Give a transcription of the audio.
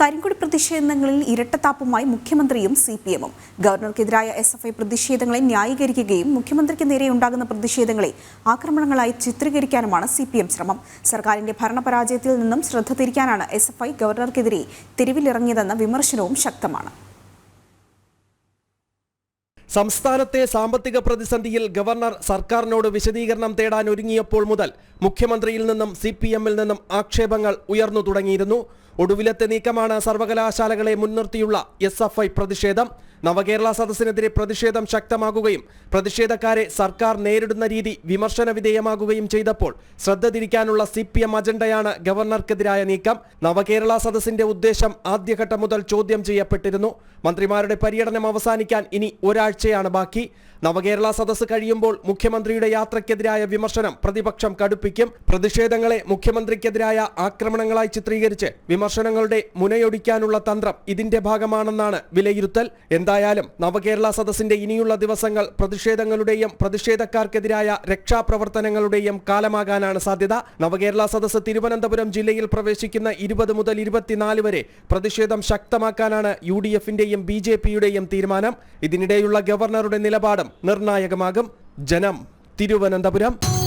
കരിങ്കൊടി പ്രതിഷേധങ്ങളിൽ ഇരട്ടത്താപ്പുമായി മുഖ്യമന്ത്രിയും C P എമ്മും. ഗവർണർക്കെതിരായ എസ് എഫ് ഐ പ്രതിഷേധങ്ങളെ ന്യായീകരിക്കുകയും മുഖ്യമന്ത്രിക്ക് നേരെ ഉണ്ടാകുന്ന പ്രതിഷേധങ്ങളെ ആക്രമണങ്ങളായി ചിത്രീകരിക്കാനുമാണ് സി പി എം ശ്രമം. സർക്കാരിന്റെ ഭരണപരാജയത്തിൽ നിന്നും ശ്രദ്ധ തിരിക്കാനാണ് എസ് എഫ് ഐ ഗവർണർക്കെതിരെ തെരുവിലിറങ്ങിയതെന്ന വിമർശനവും ശക്തമാണ്. സംസ്ഥാനത്തെ സാമ്പത്തിക പ്രതിസന്ധിയിൽ ഗവർണർ സർക്കാരിനോട് വിശദീകരണം തേടാൻ ഒരുങ്ങിയപ്പോൾ മുതൽ മുഖ്യമന്ത്രിയിൽ നിന്നും സി പി എമ്മിൽ നിന്നും ആക്ഷേപങ്ങൾ ഉയർന്നു തുടങ്ങിയിരുന്നു. ഒടുവിലത്തെ നീക്കമാണ് സർവകലാശാലകളെ മുൻനിർത്തിയുള്ള എസ് പ്രതിഷേധം. നവകേരള സദസ്സിനെതിരെ പ്രതിഷേധം ശക്തമാകുകയും പ്രതിഷേധക്കാരെ സർക്കാർ നേരിടുന്ന രീതി വിമർശന വിധേയമാകുകയും ചെയ്തപ്പോൾ ശ്രദ്ധ തിരിക്കാനുള്ള സി പി എം അജണ്ടയാണ് ഗവർണർക്കെതിരായ നീക്കം. നവകേരള സദസ്സിന്റെ ഉദ്ദേശം ആദ്യഘട്ടം മുതൽ ചോദ്യം ചെയ്യപ്പെട്ടിരുന്നു. മന്ത്രിമാരുടെ പര്യടനം അവസാനിക്കാൻ ഇനി ഒരാഴ്ചയാണ് ബാക്കി. നവകേരള സദസ്സ് കഴിയുമ്പോൾ മുഖ്യമന്ത്രിയുടെ യാത്രയ്ക്കെതിരായ വിമർശനം പ്രതിപക്ഷം കടുപ്പിക്കും. പ്രതിഷേധങ്ങളെ മുഖ്യമന്ത്രിക്കെതിരായ ആക്രമണങ്ങളായി ചിത്രീകരിച്ച് വിമർശനങ്ങളുടെ മുനയൊടിക്കാനുള്ള തന്ത്രം ഇതിന്റെ ഭാഗമാണെന്നാണ് വിലയിരുത്തൽ. എന്തായാലും നവകേരള സദസ്സിന്റെ ഇനിയുള്ള ദിവസങ്ങൾ പ്രതിഷേധങ്ങളുടെയും പ്രതിഷേധക്കാർക്കെതിരായ രക്ഷാപ്രവർത്തനങ്ങളുടെയും കാലമാകാനാണ് സാധ്യത. നവകേരള സദസ്സ് തിരുവനന്തപുരം ജില്ലയിൽ പ്രവേശിക്കുന്ന ഇരുപത് മുതൽ ഇരുപത്തിനാല് വരെ പ്രതിഷേധം ശക്തമാക്കാനാണ് യു ഡി എഫിന്റെയും ബി ജെ പിയുടെയും തീരുമാനം. ഇതിനിടെയുള്ള ഗവർണറുടെ നിലപാടും നിർണായകമാകും. ജനം തിരുവനന്തപുരം.